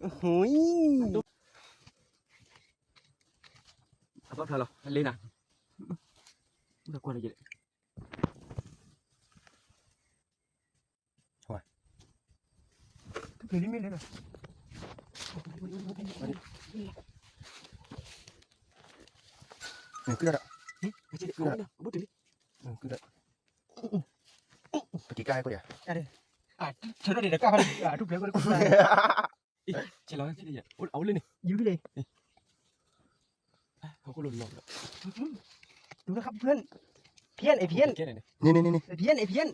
Hối. Apa kalau Lena? Udah cứ aja. cứ Tuh beli milih dah. Nah, keluar tak? Eh, kecil keluar. Betul ni. Hmm, keluar. Pergi kai kau ya? Ada. Ah, jodoh dia dekat. Aduh, biar kau dekat. รปฏิกายก็เดี๋ยวอะฉันว่าเดี๋ยวจะกล้าพันอะทุกเลงก็ได้กูได้ Cik lah sini je. Oh, awal ni. ยิ้มไปเลย Kau kau lulus. ดูนะครับเพื่อนเพี้ยนไอ้เพี้ยน Kira ni. นี่นี่นี่นี่ไอ้เพี้ยนไอ้เพี้ยน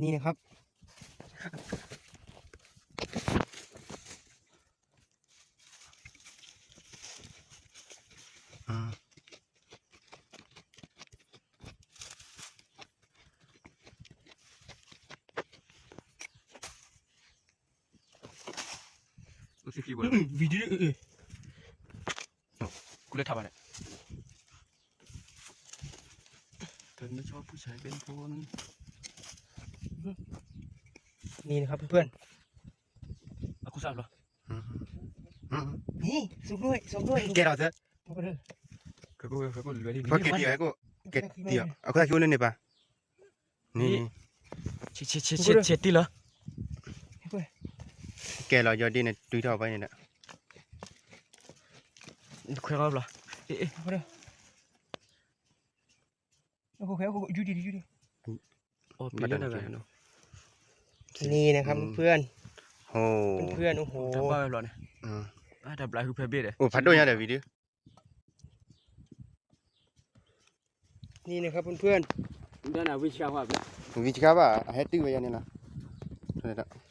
นี่นะครับอื ม Mesti kiri bola. วิดีโอเออ Kulit apa ni? Tanda cakap pusat handphone. นี่นะครับเพื่อน Aku salah. อืมอืมๆนี่สุกด้วยสุกด้วยแกเราเถอะเอาไปเลย Kau kau kau luar ni. เพราะเกตเดียวไอ้กูเกตเดียวเอาก็ได้คิวนั่นนี่ แกเรายอดดีเนี่ยดูเท่าไปเนี่ยนะ Kau apa lah? Eh eh. เอาไปเลยโอ้โหโอ้โหยูดียูดี Oh, pilih dah kan. นี่นะครับเพื่อนโอ้เพื่อนๆโอ้โห Tak apa lah ni. อืม Ada belah pebel dah. โอ้พัดด้วยนะเดี๋ยววิดีโอนี่นะครับเพื่อน Dah nak wish apa pula? วิจิกาบ่ะแฮตตี้ไว้ยังเนี่ยนะเดี๋ยวๆโอ้โห Tu pilih dah. เดี๋ยวได้แล้ววิดีโออืมอ้นน้อยนะ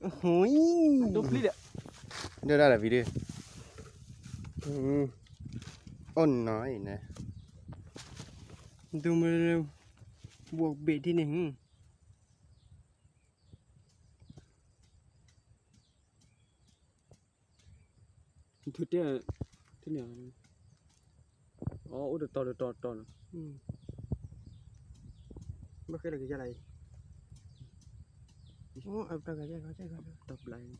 Hối. Dupli đấy. Đưa ra là vì đi. Ừ. Ôn nói nè. Tôi mới buộc bể đi này. Thứ thế là thế nào? Ồ, được to được to to. Ừ. Bất cứ là cái gì này. ओ अब तक आ जाएगा आ जाएगा ब्लाइंड